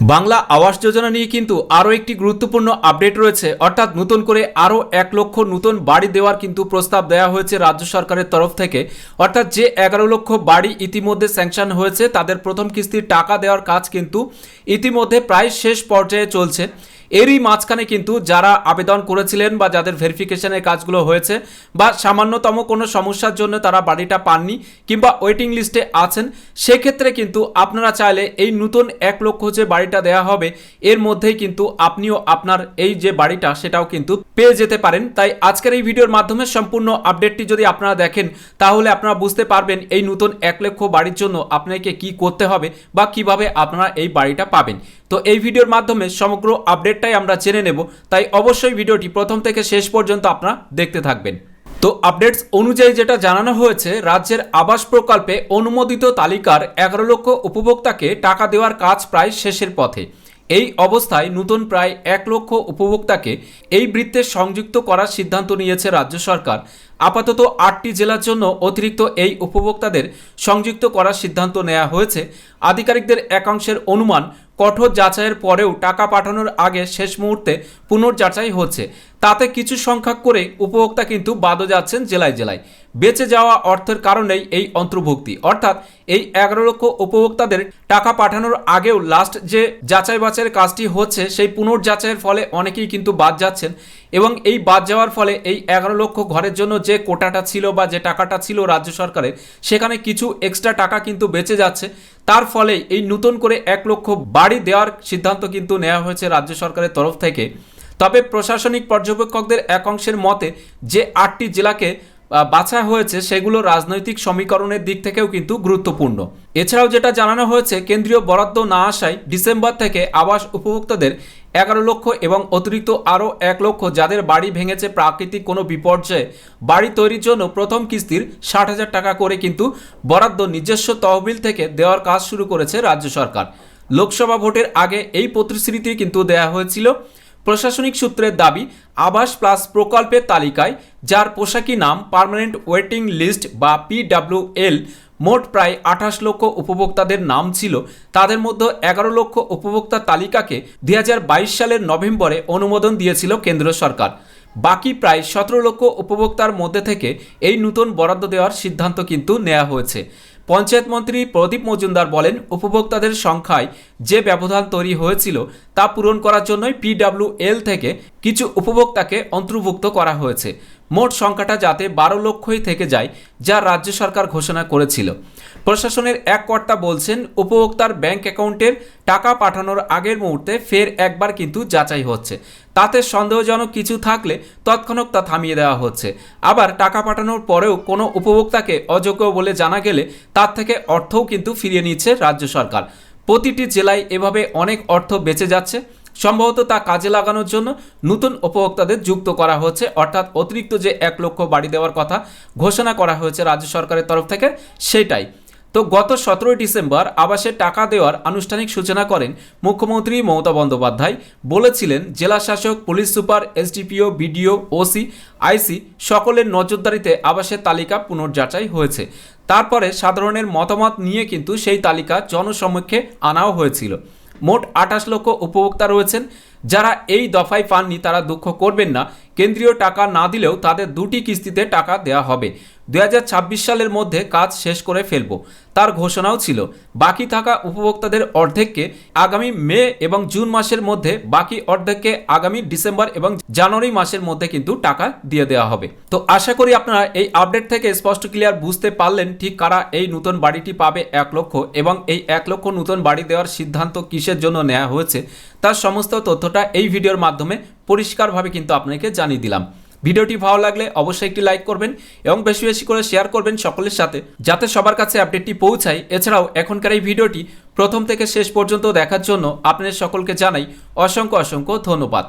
বাংলা আবাস যোজনা নিয়ে কিন্তু আরও একটি গুরুত্বপূর্ণ আপডেট রয়েছে। অর্থাৎ নতুন করে আরও এক লক্ষ নতুন বাড়ি দেওয়ার কিন্তু প্রস্তাব দেওয়া হয়েছে রাজ্য সরকারের তরফ থেকে। অর্থাৎ যে এগারো লক্ষ বাড়ি ইতিমধ্যে স্যাংশন হয়েছে, তাদের প্রথম কিস্তির টাকা দেওয়ার কাজ কিন্তু ইতিমধ্যে প্রায় শেষ পর্যায়ে চলছে। এরই মাঝখানে কিন্তু যারা আবেদন করেছিলেন বা যাদের ভেরিফিকেশনের কাজগুলো হয়েছে বা সামান্যতম কোনো সমস্যার জন্য তারা বাড়িটা পাননি কিংবা ওয়েটিং লিস্টে আছেন, সেক্ষেত্রে কিন্তু আপনারা চাইলে এই নতুন এক লক্ষ যে বাড়িটা দেওয়া হবে, এর মধ্যেই কিন্তু আপনিও আপনার এই যে বাড়িটা সেটাও কিন্তু পেয়ে যেতে পারেন। তাই আজকের এই ভিডিওর মাধ্যমে সম্পূর্ণ আপডেটটি যদি আপনারা দেখেন, তাহলে আপনারা বুঝতে পারবেন এই নতুন এক লক্ষ বাড়ির জন্য আপনাকে কি করতে হবে বা কীভাবে আপনারা এই বাড়িটা পাবেন। তো এই ভিডিওর মাধ্যমে সমগ্র আপডেটটাই আমরা চেনে নেব। তাই অবশ্যই ভিডিওটি প্রথম থেকে শেষ পর্যন্ত আপনারা দেখতে থাকবেন। তো আপডেটস অনুযায়ী যেটা জানানো হয়েছে, রাজ্যের আবাস প্রকল্পে অনুমোদিত তালিকার এগারো লক্ষ উপভোক্তাকে টাকা দেওয়ার কাজ প্রায় শেষের পথে। এই অবস্থায় নতুন প্রায় এক লক্ষ উপভোক্তাকে এই বৃত্তে সংযুক্ত করার সিদ্ধান্ত নিয়েছে রাজ্য সরকার। আপাতত আটটি জেলার জন্য অতিরিক্ত এই উপভোক্তাদের সংযুক্ত করার সিদ্ধান্ত নেওয়া হয়েছে। আধিকারিকদের একাংশের অনুমান, কঠোর যাচাইয়ের পরেও টাকা পাঠানোর আগে শেষ মুহূর্তে পুনর্যাচাই হচ্ছে। তাতে কিছু সংখ্যক করে উপভোক্তা কিন্তু বাদও যাচ্ছেন জেলায় জেলায়। বেঁচে যাওয়া অর্থের কারণেই এই অন্তর্ভুক্তি। অর্থাৎ এই এগারো লক্ষ উপভোক্তাদের টাকা পাঠানোর আগেও লাস্ট যে যাচাই বাছাইয়ের কাজটি হচ্ছে, সেই পুনর্যাচাইয়ের ফলে অনেকেই কিন্তু বাদ যাচ্ছেন এবং এই বাদ যাওয়ার ফলে এই এগারো লক্ষ ঘরের জন্য যে কোটাটা ছিল বা যে টাকাটা ছিল রাজ্য সরকারের, সেখানে কিছু এক্সট্রা টাকা কিন্তু বেঁচে যাচ্ছে। তার ফলে এই নতুন করে এক লক্ষ বাড়ি দেওয়ার সিদ্ধান্ত কিন্তু নেওয়া হয়েছে রাজ্য সরকারের তরফ থেকে। তবে প্রশাসনিক পর্যবেক্ষকদের এক অংশের মতে, যে আটটি জেলাকে বাছা হয়েছে সেগুলো রাজনৈতিক সমীকরণের দিক থেকেও কিন্তু গুরুত্বপূর্ণ। এছাড়াও যেটা জানানো হয়েছে, কেন্দ্রীয় বরাদ্দ না আসায় ডিসেম্বর থেকে আবাস উপভোক্তাদের এগারো লক্ষ এবং অতিরিক্ত আরও এক লক্ষ যাদের বাড়ি ভেঙেছে প্রাকৃতিক কোনো বিপর্যয়ে বাড়ি তৈরির জন্য প্রথম কিস্তির ষাট হাজার টাকা করে কিন্তু বরাদ্দ নিজস্ব তহবিল থেকে দেওয়ার কাজ শুরু করেছে রাজ্য সরকার। লোকসভা ভোটের আগে এই প্রতিশ্রুতি কিন্তু দেওয়া হয়েছিল। প্রশাসনিক সূত্রের দাবি, আবাস প্লাস প্রকল্পের তালিকায়, যার পোশাকি নাম পার্মানেন্ট ওয়েটিং লিস্ট বা পিডাব্লিউএল মোট প্রায় আঠাশ লক্ষ উপভোক্তাদের নাম ছিল। তাদের মধ্যে এগারো লক্ষ উপভোক্তার তালিকাকে দুই হাজার বাইশ সালের নভেম্বরে অনুমোদন দিয়েছিল কেন্দ্র সরকার। বাকি প্রায় সতেরো লক্ষ উপভোক্তার মধ্যে থেকে এই নতুন বরাদ্দ দেওয়ার সিদ্ধান্ত কিন্তু নেওয়া হয়েছে। পঞ্চায়েত মন্ত্রী প্রদীপ মজুমদার বলেন, উপভোক্তাদের সংখ্যায় যে ব্যবধান তৈরি হয়েছিল তা পূরণ করার জন্যই পিডাব্লিউএল থেকে কিছু উপভোক্তাকে অন্তর্ভুক্ত করা হয়েছে। মোট সংখ্যাটা যাতে বারো লক্ষই থেকে যায়, যা রাজ্য সরকার ঘোষণা করেছিল। প্রশাসনের এক কর্তা বলছেন, উপভোক্তার ব্যাংক অ্যাকাউন্টের টাকা পাঠানোর আগের মুহূর্তে ফের একবার কিন্তু যাচাই হচ্ছে। তাতে সন্দেহজনক কিছু থাকলে তৎক্ষণাৎ তা থামিয়ে দেওয়া হচ্ছে। আবার টাকা পাঠানোর পরেও কোনো উপভোক্তাকে অযোগ্য বলে জানা গেলে তার থেকে অর্থও কিন্তু ফিরিয়ে নিচ্ছে রাজ্য সরকার। প্রতিটি জেলায় এভাবে অনেক অর্থ বেঁচে যাচ্ছে। সম্ভবত তা কাজে লাগানোর জন্য নতুন উপভোক্তাদের যুক্ত করা হচ্ছে। অর্থাৎ অতিরিক্ত যে এক লক্ষ বাড়ি দেওয়ার কথা ঘোষণা করা হয়েছে রাজ্য সরকারের তরফ থেকে, সেটাই। তো গত সতেরোই ডিসেম্বর আবাসের টাকা দেওয়ার আনুষ্ঠানিক সূচনা করেন মুখ্যমন্ত্রী মমতা বন্দ্যোপাধ্যায়। বলেছিলেন, জেলা শাসক, police super, SDPO, BDO, OC, IC সকলের নজরদারিতে আবাসের তালিকা পুনর্যাচাই হয়েছে। তারপরে সাধারণের মতামত নিয়ে কিন্তু সেই তালিকা জনসমক্ষে আনাও হয়েছিল। মোট আঠাশ লক্ষ উপভোক্তা রয়েছেন। যারা এই দফায় পাননি তারা দুঃখ করবেন না। কেন্দ্রীয় টাকা না দিলেও তাদের দুটি কিস্তিতে টাকা দেওয়া হবে। দুই হাজার ছাব্বিশ সালের মধ্যে কাজ শেষ করে ফেলব, তার ঘোষণাও ছিল। বাকি থাকা উপভোক্তাদের অর্ধেককে আগামী মে এবং জুন মাসের মধ্যে, বাকি অর্ধেককে আগামী ডিসেম্বর এবং জানুয়ারি মাসের মধ্যে কিন্তু টাকা দিয়ে দেওয়া হবে। তো আশা করি আপনারা এই আপডেট থেকে স্পষ্ট ক্লিয়ার বুঝতে পারলেন ঠিক কারা এই নতুন বাড়িটি পাবে এক লক্ষ এবং এই এক লক্ষ নতুন বাড়ি দেওয়ার সিদ্ধান্ত কিসের জন্য নেওয়া হয়েছে, তার সমস্ত তথ্যটা এই ভিডিওর মাধ্যমে পরিষ্কারভাবে কিন্তু আপনাকে জানিয়ে দিলাম। ভিডিওটি ভালো লাগলে অবশ্যই একটি লাইক করবেন এবং বেশি বেশি করে শেয়ার করবেন সকলের সাথে, যাতে সবার কাছে আপডেটটি পৌঁছায়। এছাড়াও, এখনকার এই ভিডিওটি প্রথম থেকে শেষ পর্যন্ত দেখার জন্য আপনাদের সকলকে জানাই অসংখ্য অসংখ্য ধন্যবাদ।